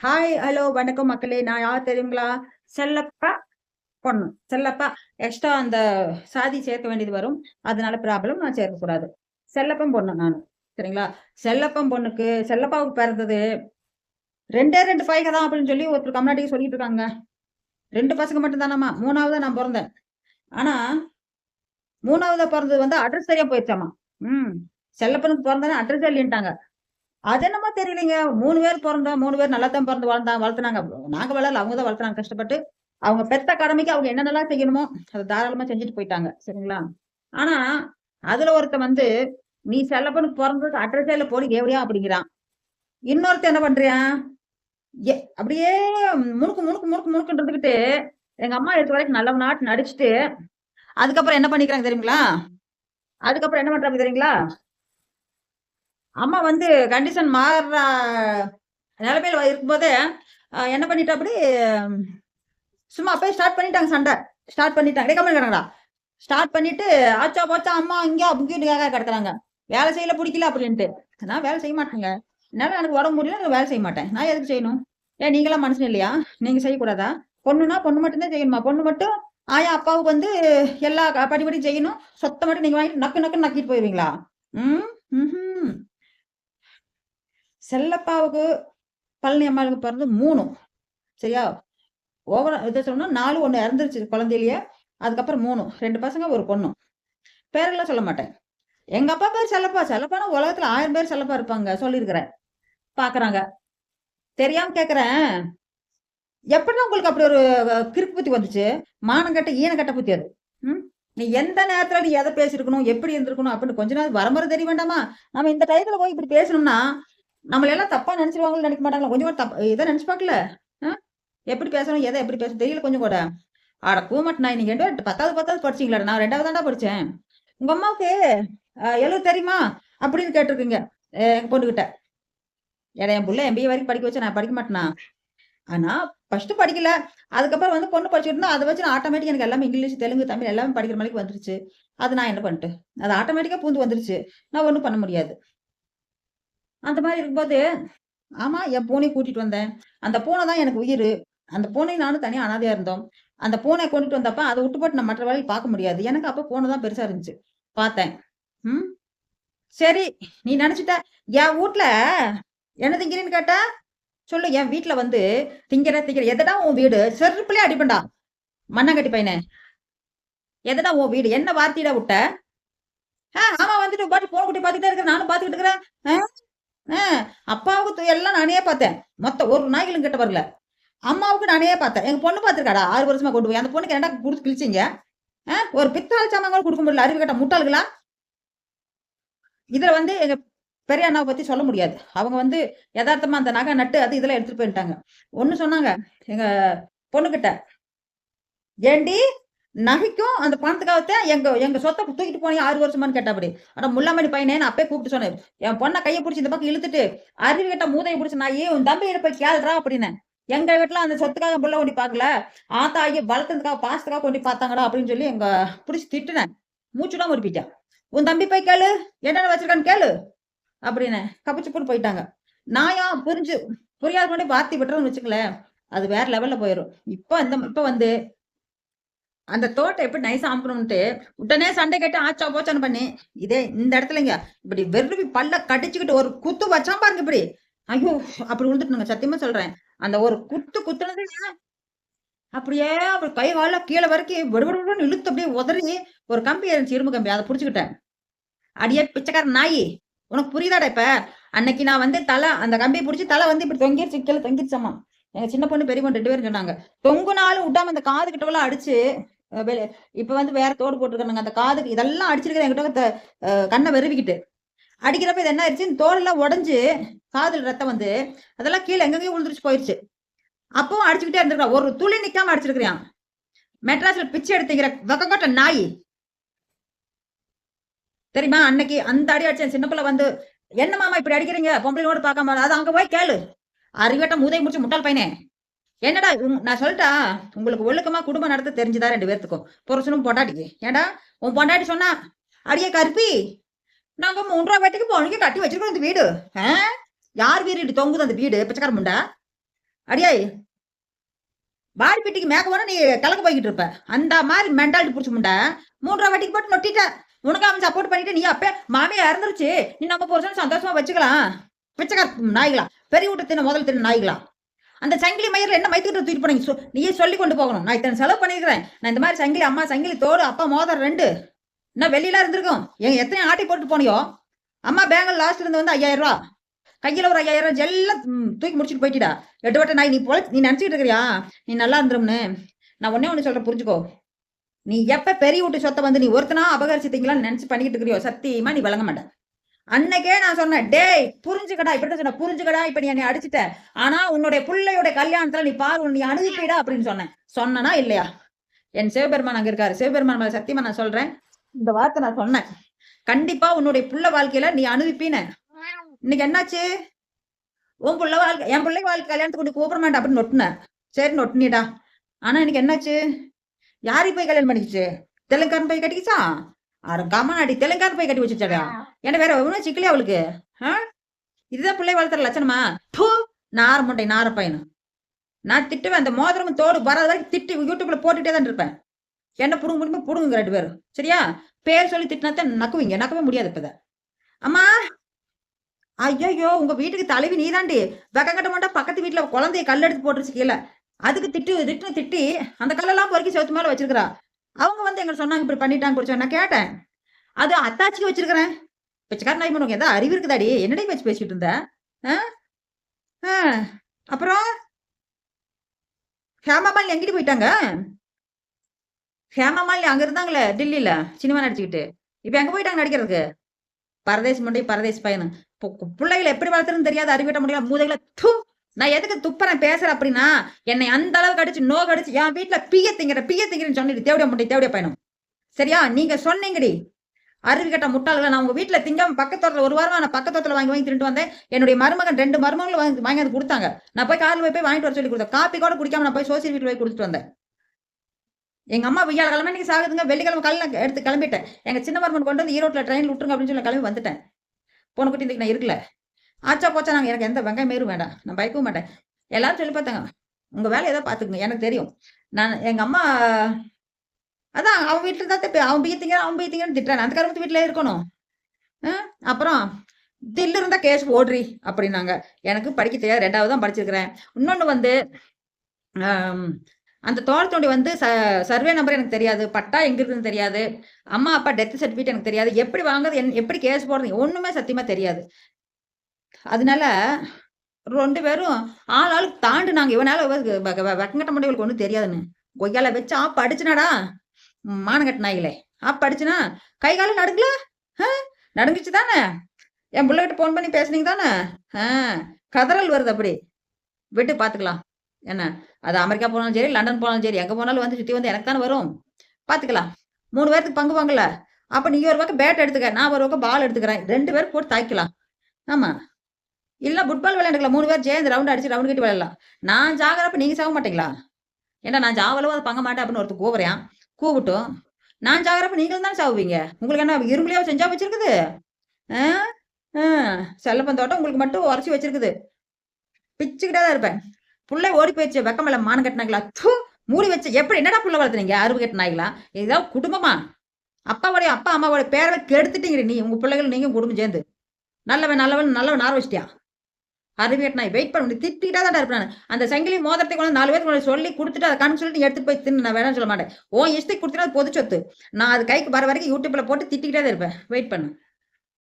Hi hello வணக்கம் மக்களே. நான் யார் தெரியுங்களா? செல்லப்பா பொண்ணு. செல்லப்பா எக்ஸ்ட்ரா அந்த சாதி சேர்க்க வேண்டியது வரும். அதனால ப்ராப்ளம் நான் சேர்க்கக்கூடாது. செல்லப்பம் பொண்ணு நான். சரிங்களா? செல்லப்பம் பொண்ணுக்கு செல்லப்பாவுக்கு பிறந்தது ரெண்டே ரெண்டு பையங்க தான் அப்படின்னு சொல்லி ஒருத்தர் கம்நாட்டிக்கு சொல்லிட்டு இருக்காங்க. ரெண்டு பசங்க மட்டும் தானம்மா மூணாவதா நான் பிறந்தேன். ஆனா மூணாவது பிறந்தது வந்து அட்ரஸ் சரியா போயிடுச்சாமா ம். செல்லப்பனுக்கு பிறந்தேன்னு அட்ரஸ் இல்லைன்ட்டாங்க. அது என்னமோ தெரியலீங்க. மூணு பேர் பிறந்தோம். மூணு பேர் நல்லா தான் பிறந்து வளர்ந்தா வளர்த்துனாங்க. நாங்க வளரல அவங்க தான் வளர்த்துனாங்க கஷ்டப்பட்டு. அவங்க பெத்த கடமைக்கு அவங்க என்னென்னலாம் செய்யணுமோ அதை தாராளமா செஞ்சுட்டு போயிட்டாங்க. சரிங்களா? ஆனா அதுல ஒருத்தன் வந்து நீ செல்லப்பனுக்கு பிறந்ததுக்கு இல்லை போடி எவடியா அப்படிங்கிறான். இன்னொருத்தன் என்ன பண்றியான் ஏ அப்படியே முணுக்கு முணுக்கு முணுக்கு முணுக்குன்னு இருந்துகிட்டு எங்க அம்மா எடுத்த வரைக்கும் நல்ல நாட்டு நடிச்சுட்டு அதுக்கப்புறம் என்ன பண்ணிக்கிறாங்க தெரியுங்களா? அதுக்கப்புறம் என்ன பண்றாங்க தெரியுங்களா? அம்மா வந்து கண்டிஷன் மாறுற நிலைமையில இருக்கும்போதே என்ன பண்ணிட்டா அப்படி சும்மா அப்பயே ஸ்டார்ட் பண்ணிட்டாங்க சண்டை. ஸ்டார்ட் பண்ணிட்டாங்க. கம்மி கிடங்கடா ஸ்டார்ட் பண்ணிட்டு ஆச்சா போச்சா அம்மா இங்கே அங்கேயும் கிடக்குறாங்க. வேலை செய்யல பிடிக்கல அப்படின்ட்டு. நான் வேலை செய்ய மாட்டேங்க. என்னால எனக்கு உடம்பு முடியல நான் வேலை செய்ய மாட்டேன். நான் எதுக்கு செய்யணும்? ஏன் நீங்களாம் மனுஷன் இல்லையா? நீங்க செய்யக்கூடாதா? பொண்ணுனா பொண்ணு மட்டும்தான் செய்யணுமா? பொண்ணு மட்டும் ஆயா அப்பாவுக்கு வந்து எல்லா க- படிப்படி செய்யணும். சொத்தை மட்டும் நீங்க வாங்கிட்டு நக்கு நக்கு நக்கிட்டு போயிருவீங்களா? ம் ம் செல்லப்பாவுக்கு பழனி அம்மாளுக்கு பிறந்து மூணு. சரியா? ஓவர இதை சொன்னா நாலு ஒன்று இறந்துருச்சு குழந்தையிலேயே அதுக்கப்புறம் மூணு. ரெண்டு பசங்க ஒரு பொண்ணு. பேரெல்லாம் சொல்ல மாட்டேன். எங்க அப்பா பேர் செல்லப்பா. செல்லப்பானா உலகத்துல ஆயிரம் பேர் செல்லப்பா இருப்பாங்க சொல்லியிருக்கிறேன். பாக்குறாங்க. தெரியாம கேக்குறேன். எப்படின்னா உங்களுக்கு அப்படி ஒரு கிறுக்கு புத்தி வந்துச்சு. மானம் கட்ட ஈன புத்தி அது. ம்? நீ எந்த நேரத்துல நீ எதை பேசிருக்கணும் எப்படி இருந்திருக்கணும் அப்படின்னு கொஞ்ச நேரம் வரமுறை தெரிய வேண்டாமா? நம்ம இந்த டயத்துல போய் இப்படி பேசணும்னா நம்மள எல்லாம் தப்பா நினைச்சிருவாங்கன்னு நினைக்க மாட்டாங்களா? கொஞ்சம் கூட தப்பா இதை நினைச்சு பார்க்கல எப்படி பேசணும்? எதை எப்படி பேசணும்? தெரியல கொஞ்சம் கூட. ஆட கூமட் நான் நீங்க ரெண்டு பத்தாவது பத்தாவது படிச்சீங்களா நான் ரெண்டாவது தாண்டா படிச்சேன். உங்க அம்மாவுக்கு எழுது எழுத தெரியுமா? அப்படின்னு கேட்டிருக்கீங்க எங்க பொண்ணுகிட்ட. ஏடா என் பிள்ளை எம்பிஏ வரைக்கும் படிக்க வச்சு நான் படிக்க மாட்டேனா? ஆனா ஃபர்ஸ்ட் படிக்கல. அதுக்கப்புறம் வந்து பொண்ணு படிச்சுட்டு அதை வச்சு நான் ஆட்டோமேட்டிக் எனக்கு எல்லாமே இங்கிலீஷ் தெலுங்கு தமிழ் எல்லாமே படிக்கிற மாதிரி வந்துருச்சு. அது நான் என்ன பண்ணிட்டு அது ஆட்டோமேட்டிக்கா பூந்து வந்துருச்சு. நான் ஒன்றும் பண்ண முடியாது. அந்த மாதிரி இருக்கும்போது ஆமா என் பூனை கூட்டிட்டு வந்தேன். அந்த பூனை தான் எனக்கு உயிர். அந்த பூனை நானும் தனியாக அனாதையா இருந்தோம். அந்த பூனை கொண்டுட்டு வந்தப்ப அதை விட்டு போட்டு நான் மற்ற வேலையை பார்க்க முடியாது. எனக்கு அப்ப பூனை தான் பெருசா இருந்துச்சு. பார்த்தேன். ம்? சரி நீ நினைச்சிட்ட. என் வீட்ல என்ன திங்கிறீன்னு கேட்டா சொல்லு. என் வீட்டுல வந்து திங்கிற திங்கிற எதடா உன் வீடு? செருப்புலயே அடிப்பண்டா மண்ணாங்கட்டி பையனே. எதடா உன் வீடு? என்ன வார்த்தையிட விட்ட? ஆ, ஆமா வந்துட்டு பாட்டு போன குட்டி பாத்துக்கிட்டே இருக்கிறேன் நானும் பாத்துக்கிட்டு இருக்கிறேன். ஆ, அப்பாவுக்கு எல்லாம் நானே பார்த்தேன். மொத்த ஒரு நாய்களும் கிட்ட வரல. அம்மாவுக்கு நானே பார்த்தேன். எங்க பொண்ணு பார்த்துருக்காடா? ஆறு வருஷமா கொண்டு போய். அந்த பொண்ணுக்கு என்ன கொடுத்து கிழிச்சிங்க? ஆ, ஒரு பித்தாள் சாமான் கூட கொடுக்க முடியல. அறிவு கட்ட முட்டாள்களா? இதுல வந்து எங்க பெரிய அண்ணாவை பத்தி சொல்ல முடியாது. அவங்க வந்து யதார்த்தமா அந்த நகை நட்டு அது இதெல்லாம் எடுத்துட்டு போயிட்டாங்க. ஒண்ணு சொன்னாங்க எங்க பொண்ணுகிட்ட ஏண்டி நகைக்கும் அந்த பணத்துக்காகத்தான் எங்க எங்க சொத்தை தூக்கிட்டு போனீங்க ஆறு வருஷமான்னு கேட்டாப்படி. ஆனா முல்லாமணி பையனே நான் அப்பயே கூப்பிட்டு சொன்னேன். என் பொண்ணை கையை பிடிச்சி இந்த பக்கம் இழுத்துட்டு அறிவு கட்ட மூதையை பிடிச்சி நான் ஏன் உன் தம்பி போய் கேள்றா அப்படின்னு. எங்க வீட்டுல அந்த சொத்துக்காக புள்ள ஒண்டி பார்க்கல. ஆத்தா ஆகி வளர்த்ததுக்காக பாசத்துக்காக கொண்டு பார்த்தாங்கடா அப்படின்னு சொல்லி எங்க பிடிச்சி திட்டுனேன். மூச்சுடாம இருப்பிட்டேன் உன் தம்பி போய் கேளு. என்னென்ன வச்சிருக்கான்னு கேளு அப்படின்னு கப்பிச்சு போட்டு போயிட்டாங்க. ஏன் புரிஞ்சு புரியாத முன்னாடி வார்த்தை விட்டுறோம்னு வச்சுக்கல அது வேற லெவல்ல போயிடும் இப்போ இந்த இப்போ வந்து அந்த தோட்டை எப்படி நைஸ் அமுக்கணும்ட்டு உடனே சண்டை கட்டி ஆச்சா போச்சான்னு பண்ணி இதே இந்த இடத்துலங்க இப்படி வெறுவி பல்ல கடிச்சுக்கிட்டு ஒரு குத்து வச்சா பாருங்க இப்படி. ஐயோ அப்படி விழுந்துட்டுங்க சத்தியமா சொல்றேன். அந்த ஒரு குத்து குத்துனது அப்படியே அப்படி கை கால கீழே வரைக்கும் விடுபடுன்னு இழுத்து அப்படியே உதறி ஒரு கம்பி இருந்துச்சு இரும்பு கம்பி அதை புடிச்சுக்கிட்டேன். அடியே பிச்சைக்கார நாயி உனக்கு புரியுதாடா இப்ப? அன்னைக்கு நான் வந்து தலை அந்த கம்பியை பிடிச்சி தலை வந்து இப்படி தொங்கிருச்சு கீழே தொங்கிருச்சம்மா எங்க சின்ன பொண்ணு பெரிய பொண்ணு ரெண்டு பேரும் சொன்னாங்க தொங்குனாலும் விட்டாம அந்த காது கிட்டவெல்லாம் அடிச்சு இப்ப வந்து வேற தோடு போட்டுருக்காங்க அந்த காதுக்கு இதெல்லாம் அடிச்சிருக்கிறேன் என்கிட்ட கண்ணை வெறுவிக்கிட்டு. அடிக்கிறப்ப இது என்ன ஆயிடுச்சு? தோலெல்லாம் உடஞ்சு காதல் ரத்தம் வந்து அதெல்லாம் கீழே எங்கெங்கேயும் விழுந்துருச்சு போயிடுச்சு அப்பவும் அடிச்சுக்கிட்டே இருந்திருக்கான் ஒரு துளி நிக்காம அடிச்சிருக்கிறான். மெட்ராஸ்ல பிச்சை எடுத்துக்கிற வெக்கக்கொட்ட நாய். தெரியுமா? அன்னைக்கு அந்த அடி அடிச்சேன் சின்ன பிள்ளை வந்து என்ன மாமா இப்படி அடிக்கிறீங்க? பொம்பளையோட பார்க்காம அது அங்க போய் கேளு. அறிவட்டம் முதை முடிச்சு முட்டாள் பையனே. என்னடா நான் சொல்லிட்டா உங்களுக்கு ஒழுக்கமா குடும்பம் நடத்த தெரிஞ்சுதா ரெண்டு பேர்த்துக்கும்? புரசனும் பொண்டாட்டிக்கு. ஏன்டா? உன் பொண்டாட்டி சொன்னா அடியே கருப்பி நாங்க மூன்று வீட்டுக்கு பொண்ணுக்கு கட்டி வச்சிருக்கோம் இந்த வீடு. ஆ? யார் வீடு இப்படி தொங்குது அந்த வீடு? பிச்சைக்கார முண்டா? அடியே பாடி பெட்டிக்கு மேக்க போனா நீ கலக்க போய்கிட்டு இருப்ப. அந்த மாதிரி மென்டாலிட்டி பிடிச்ச முண்டா. மூன்றரை வாட்டிக்கு போட்டு நொட்டிட்ட. உனக்கு அவன் சப்போர்ட் பண்ணிட்டு நீ அப்பே மாமியா இறந்துருச்சு. நீ நம்ம புருஷன் சந்தோஷமா வச்சுக்கலாம். பிச்சைக்கார நாய்களா பெரிய வீட்டு தின்ன முதல்ல தின்ன நாய்களா? அந்த சங்கிலி மயிரில் என்ன மைத்துக்கிட்டு தூக்கிட்டு போனீங்க? சொ- நீயே சொல்லி கொண்டு போகணும். நான் இத்தனை செலவு பண்ணியிருக்கிறேன். நான் இந்த மாதிரி சங்கிலி அம்மா சங்கிலி தோடு அப்பா மோதர் ரெண்டு. என்ன வெளியில இருந்திருக்கும். எங்க எத்தனை ஆட்டி போட்டு போனியோ? அம்மா பேங்கல் லாஸ்ட் இருந்து வந்து ஐயாயிரம் ரூபா. கையில ஒரு ஐயாயிரம் ரூபா எல்லாம் தூக்கி முடிச்சுட்டு போயிட்டா எட்டு வட்ட நாய் நீ போல நீ நினைச்சிட்டு இருக்கிறியா? நீ நல்லா இருந்துரும்னு. நான் ஒன்னே ஒன்று சொல்றேன் புரிஞ்சுக்கோ. நீ எப்ப பெரிய வீட்டு சொத்தை வந்து நீ ஒருத்தனா அபகரிச்சு திங்களான்னு நினைச்சு பண்ணிக்கிட்டு இருக்கிறியோ? சத்தியமா நீ விளங்க மாட்ட. அன்னைக்கே நான் சொன்னேன் டேய் புரிஞ்சுக்கடா. இப்படி சொன்ன புரிஞ்சுக்கடா இப்ப நீ என்னை அடிச்சிட்ட. ஆனா உன்னுடைய பிள்ளையோட கல்யாணத்துல நீ பாரு நீ அனுப்பிடா அப்படின்னு சொன்னேன். சொன்னனா இல்லையா? என் சிவபெருமான் அங்க இருக்காரு. சிவபெருமான் மேல சத்தியமா நான் சொல்றேன். இந்த வார்த்தை நான் சொன்னேன். கண்டிப்பா உன்னுடைய புள்ள வாழ்க்கையில நீ அனுப்பின இன்னைக்கு என்னாச்சு? உன் புள்ள வாழ்க்கை என் பிள்ளை வாழ்க்கை கல்யாணத்துக்கு கொண்டு கூப்பிட மாட்டேன் அப்படின்னு நொட்டினேன். சரி நொட்டினிடா ஆனா இன்னைக்கு என்னாச்சு? யாரை போய் கல்யாணம் பண்ணிக்கிச்சு? தெலுங்காரன் போய் கட்டிக்கிச்சா? கமனாடி தெலுங்காரன் போய் கட்டி வச்சுச்சாடா என்ன வேற ஒன்றும் சிக்கலையா அவளுக்கு? இதுதான் பிள்ளை வளர்த்துற லட்சணமா? பூ நார முட்டை நார பையனு. நான் திட்டுவேன் அந்த மோதிரமும் தோடு வராத வரைக்கும் திட்டி யூடியூப்ல போட்டுட்டே தான் இருப்பேன். என்ன புடுங்க முடியுமோ புடுங்க ரெண்டு பேரும். சரியா? பேர் சொல்லி திட்டினா தான் நக்குவீங்க. நக்கவே முடியாது இப்பதான் அம்மா! ஐயோ உங்க வீட்டுக்கு தலைவி நீதாண்டி. வெக்க கட்ட மாட்டா பக்கத்து வீட்டுல குழந்தைய கல் எடுத்து போட்டுருச்சு கீழே. அதுக்கு திட்டு திட்டு திட்டி அந்த கல்லெல்லாம் பொறுக்கி செவத்து மேல வச்சிருக்கிறா. அவங்க வந்து எங்களை சொன்னாங்க இப்படி பண்ணிட்டாங்க குடிச்சோம் நான் கேட்டேன். அது அத்தாச்சிக்கு வச்சிருக்கிறேன். பிச்சைக்காரன் நாய் உனக்கு ஏதாவது அறிவு இருக்குதாடி? என்னடி வச்சு பேசிட்டு இருந்த? ஆ? ஆ, அப்புறம்? ஹேமாமாலினி எங்கிட்டு போயிட்டாங்க? ஹேமாமாலினி அங்க இருந்தாங்களே டெல்லியில சினிமா நடிச்சுக்கிட்டு. இப்ப எங்க போயிட்டாங்க நடிக்கிறதுக்கு? பரதேசி முண்டை பரதேசி பையனு. இப்போ கு- பிள்ளைகளை எப்படி வளர்த்துறதுன்னு தெரியாது அறிவிட்ட முடியல மூதைகளை தூ நான் எதுக்கு துப்புறேன் பேசுறேன் அப்படின்னா என்னை அந்த அளவுக்கு அடிச்சு நோ அடிச்சு என் வீட்டுல பிய திங்கிற பிய திங்கிறேன்னு சொன்னிட்டு தேவடிய முட்டை தேவடிய பயணம் சரியா? நீங்க சொன்னீங்கடி. அருவி கட்ட முட்டாள்களை நான் உங்க வீட்டுல திங்காம பக்கத்தோட்டத்துல ஒரு வாரமா நான் பக்கத்தோட்டல வாங்கி வாங்கி திருட்டு வந்தேன். என்னுடைய மருமகன் ரெண்டு மருமகளும் வாங்கி வாங்கி வந்து கொடுத்தாங்க. நான் போய் காலில் போய் போய் வாங்கிட்டு வர சொல்லி கொடுத்தேன். காப்பி கூட குடிக்காம நான் போய் சோசியல் வீட்டுல போய் கொடுத்துட்டு வந்தேன். எங்க அம்மா வியாழக்கிழமை இன்னைக்கு சாகுதுங்க. வெள்ளிக்கிழமை கல்ல எடுத்து கிளம்பிட்டேன். எங்க சின்ன மருமன் கொண்டு வந்து ஈரோட்டில் ட்ரெயின் விட்டுருங்க அப்படின்னு சொல்லி கிளம்பி வந்துட்டேன். போன குட்டி இன்னைக்கு நான் இருக்கல. ஆச்சா போச்சா நாங்கள் எனக்கு எந்த வெங்காயம் மேரும் வேண்டாம். நான் பயக்கவும் மாட்டேன். எல்லாரும் சொல்லி பார்த்தாங்க. உங்க வேலை ஏதோ பார்த்துக்குங்க. எனக்கு தெரியும். நான் எங்க அம்மா அதான் அவன் வீட்டில் தான் தப்பி அவன் பீத்திங்க அவன் பீத்திங்கன்னு திட்டுறான் அந்த கருமத்து வீட்டுல இருக்கணும். ஆ? அப்புறம் தில்லு இருந்தா கேஸ் ஓடுறி அப்படின்னாங்க. எனக்கு படிக்க தெரியாது. ரெண்டாவது தான் படிச்சிருக்கிறேன். இன்னொன்னு வந்து அந்த தோட்டத்தோண்டி வந்து ச சர்வே நம்பர் எனக்கு தெரியாது. பட்டா எங்க இருக்குன்னு தெரியாது. அம்மா அப்பா டெத் சர்டிஃபிகேட் எனக்கு தெரியாது. எப்படி வாங்குறது என் எப்படி கேஸ் போடுறது ஒன்றுமே சத்தியமாக தெரியாது. அதனால ரெண்டு பேரும் ஆள் ஆளுக்கு தாண்டுனாங்க. இவனால வெக்கங்கட்ட முடிவுகளுக்கு ஒன்றும் தெரியாதுன்னு. கொய்யால வச்சு ஆப் அடிச்சுனாடா மானங்கட்ட நாய்களே. ஆப் அடிச்சுனா கை காலம் நடுங்கல? ஆ? நடுங்குச்சு தானே? என் பிள்ளைகிட்ட ஃபோன் பண்ணி பேசுனீங்க தானே? ஆ? கதறல் வருது அப்படி. விட்டு பார்த்துக்கலாம் என்ன? அது அமெரிக்கா போனாலும் சரி லண்டன் போனாலும் சரி எங்க போனாலும் வந்து சுத்தி வந்து எனக்கு தானே வரும். பார்த்துக்கலாம் மூணு பேருக்கு பங்கு வாங்கல. அப்ப நீ ஒரு பக்கம் பேட் எடுத்துக்க நான் ஒரு பக்கம் பால் எடுத்துக்கிறேன். ரெண்டு பேரும் போட்டு தாய்க்கலாம் ஆமா. இல்ல ஃபுட்பால் விளையாண்டுக்கலாம் மூணு பேர் சேர்ந்து ரவுண்ட் அடிச்சு ரவுண்ட் கட்டி விளையாடலாம். நான் ஜாகிறப்ப நீங்க சாக மாட்டீங்களா? ஏன்னா நான் ஜாவலவோ அதை பங்க மாட்டேன் அப்படின்னு ஒருத்தர் கூவுறேன். கூவிட்டும். நான் ஜாகிறப்ப நீங்களும் தானே சாவுவீங்க? உங்களுக்கு என்ன இரும்புலையா செஞ்சா வச்சிருக்குது? ஆ? ஆ, செல்லப்பந்தோட்டம் உங்களுக்கு மட்டும் உரைச்சி வச்சிருக்குது. பிச்சுக்கிட்டே தான் இருப்பேன். புள்ளை ஓடி போயிடுச்சு வெக்கமல்ல மானம் கட்டினாங்களா? தூ மூடி வச்சு எப்படி என்னடா புள்ள வளர்த்துனீங்க? அறுவு கட்டினாங்களா? இதுதான் குடும்பமா? அப்பாவோடைய அப்பா அம்மாவோட பேரவை கெடுத்துட்டீங்க நீ உங்க பிள்ளைகள் நீங்க குடும்பம் சேர்ந்து. நல்லவன் நல்லவன் நல்லவன் ஆரம்பிச்சிட்டியா அறிவியட் நான் வெயிட் பண்ணி திட்டிட்டா தான் இருப்பேன் அந்த சங்கிலி மோதிரத்தை கொண்டு நாலு பேருக்கு சொல்லி கொடுத்துட்டு அதை கணக்கு சொல்லிட்டு நீ போய் தின்னு நான் வேணாம்னு சொல்ல மாட்டேன். ஓ இஷ்டத்துக்கு கொடுத்தீங்கன்னா அது பொது சொத்து. நான் அது கைக்கு வர வரைக்கும் யூடியூப்ல போட்டு திட்டிக்கிட்டே தான் இருப்பேன். வெயிட் பண்ணு.